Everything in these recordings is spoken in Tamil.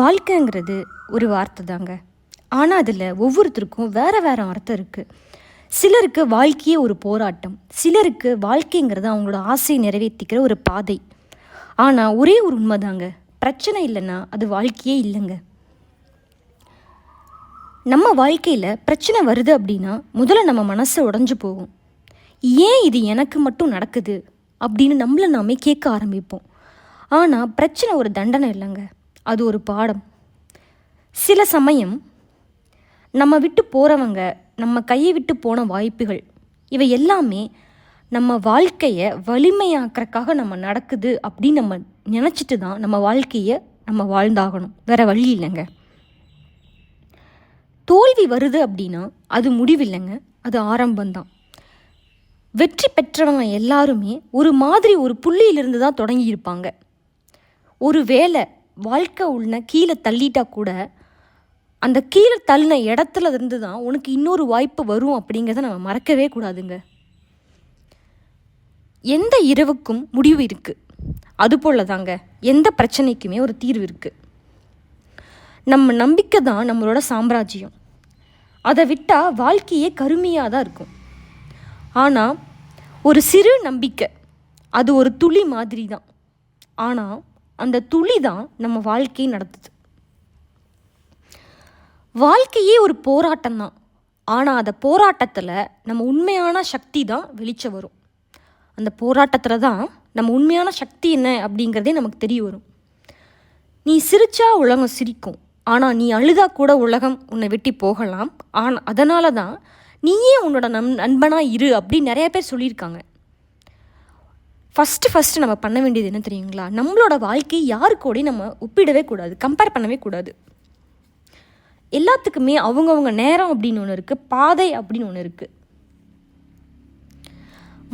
வாழ்க்கைங்கிறது ஒரு வார்த்தை தாங்க. ஆனால் அதில் ஒவ்வொருத்தருக்கும் வேறு வேறு அர்த்தம் இருக்குது சிலருக்கு வாழ்க்கையே ஒரு போராட்டம். சிலருக்கு வாழ்க்கைங்கிறது அவங்களோட ஆசையை நிறைவேற்றிக்கிற ஒரு பாதை. ஆனால் ஒரே ஒரு உண்மைதாங்க பிரச்சனை இல்லைன்னா அது வாழ்க்கையே இல்லைங்க. நம்ம வாழ்க்கையில் பிரச்சனை வருது அப்படின்னா முதல்ல நம்ம மனசு உடஞ்சு போகும். ஏன் இது எனக்கு மட்டும் நடக்குது அப்படின்னு நம்மளை நாமே கேட்க ஆரம்பிப்போம். ஆனால் பிரச்சனை ஒரு தண்டனை இல்லைங்க. அது ஒரு பாடம். சில சமயம் நம்ம விட்டு போகிறவங்க நம்ம கையை விட்டு போன வாய்ப்புகள் இவை எல்லாமே நம்ம வாழ்க்கையை வலிமையாக்குறக்காக நம்ம நடக்குது அப்படின்னு நம்ம நினச்சிட்டு தான் நம்ம வாழ்க்கையை நம்ம வாழ்ந்தாகணும். வேறு வழி இல்லைங்க. தோல்வி வருது அப்படின்னா அது முடிவில்லைங்க அது ஆரம்பம்தான். வெற்றி பெற்றவங்க எல்லாருமே ஒரு மாதிரி ஒரு புள்ளியிலிருந்து தான் தொடங்கியிருப்பாங்க. ஒரு வேளை வாழ்க்கை உள்ள கீழே தள்ளிட்டா கூட அந்த கீழே தள்ளின இடத்துல இருந்து தான் உனக்கு இன்னொரு வாய்ப்பு வரும் அப்படிங்கிறத நம்ம மறக்கவே கூடாதுங்க. எந்த இரவுக்கும் முடிவு இருக்குது அதுபோல் தாங்க எந்த பிரச்சனைக்குமே ஒரு தீர்வு இருக்குது நம்ம நம்பிக்கை தான் நம்மளோட சாம்ராஜ்யம். அதை விட்டால் வாழ்க்கையே கருமையாக தான் இருக்கும். ஆனால் ஒரு சிறு நம்பிக்கை அது ஒரு துளி மாதிரி தான். ஆனால் அந்த துளி தான் நம்ம வாழ்க்கையை நடத்துது. வாழ்க்கையே ஒரு போராட்டம் தான். ஆனால் அந்த போராட்டத்தில் நம்ம உண்மையான சக்தி தான் வெளிச்சம் வரும். அந்த போராட்டத்தில் தான் நம்ம உண்மையான சக்தி என்ன அப்படிங்கிறதே நமக்கு தெரிய வரும். நீ சிரிச்சா உலகம் சிரிக்கும். ஆனால் நீ அழுதா கூட உலகம் உன்னை வெட்டி போகலாம். ஆனால் அதனால தான் நீயே உன்னோட நம் நண்பனாக இரு அப்படின்னு நிறைய பேர் சொல்லியிருக்காங்க. ஃபஸ்ட்டு ஃபஸ்ட்டு நம்ம பண்ண வேண்டியது என்ன தெரியுங்களா? நம்மளோட வாழ்க்கையை யாரு நம்ம ஒப்பிடவே கூடாது கம்பேர் பண்ணவே கூடாது. எல்லாத்துக்குமே அவங்கவுங்க நேரம் அப்படின்னு ஒன்று இருக்குது பாதை அப்படின்னு ஒன்று இருக்குது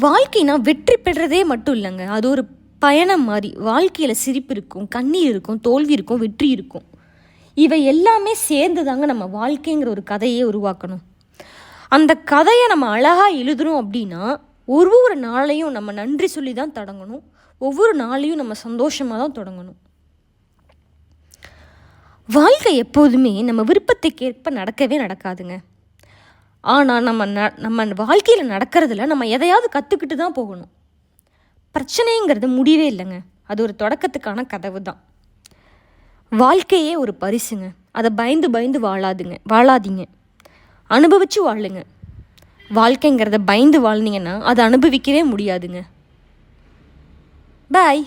வாழ்க்கைனா வெற்றி பெறதே மட்டும் இல்லைங்க. அது ஒரு பயணம் மாதிரி. வாழ்க்கையில் சிரிப்பு இருக்கும் கண்ணீர் இருக்கும் தோல்வி இருக்கும் வெற்றி இருக்கும். இவை எல்லாமே சேர்ந்து தாங்க நம்ம வாழ்க்கைங்கிற ஒரு கதையை உருவாக்கணும். அந்த கதையை நம்ம அழகாக எழுதுறோம் அப்படின்னா ஒரு ஒரு நாளையும் நம்ம நன்றி சொல்லி தான் தொடங்கணும். ஒவ்வொரு நாளையும் நம்ம சந்தோஷமாக தான் தொடங்கணும். வாழ்க்கை எப்போதுமே நம்ம விருப்பத்துக்கேற்ப நடக்கவே நடக்காதுங்க. ஆனால் நம்ம ந நம்ம வாழ்க்கையில் நடக்கிறதுல நம்ம எதையாவது கற்றுக்கிட்டு தான் போகணும். பிரச்சனைங்கிறது முடிவே இல்லைங்க. அது ஒரு தொடக்கத்துக்கான கதவு தான் வாழ்க்கையே ஒரு பரிசுங்க. அதை பயந்து பயந்து வாழாதுங்க. வாழாதீங்க. அனுபவித்து வாழுங்க. வாழ்க்கைங்கிறத பயந்து வாழ்ந்தீங்கன்னா அதை அனுபவிக்கவே முடியாதுங்க. பாய்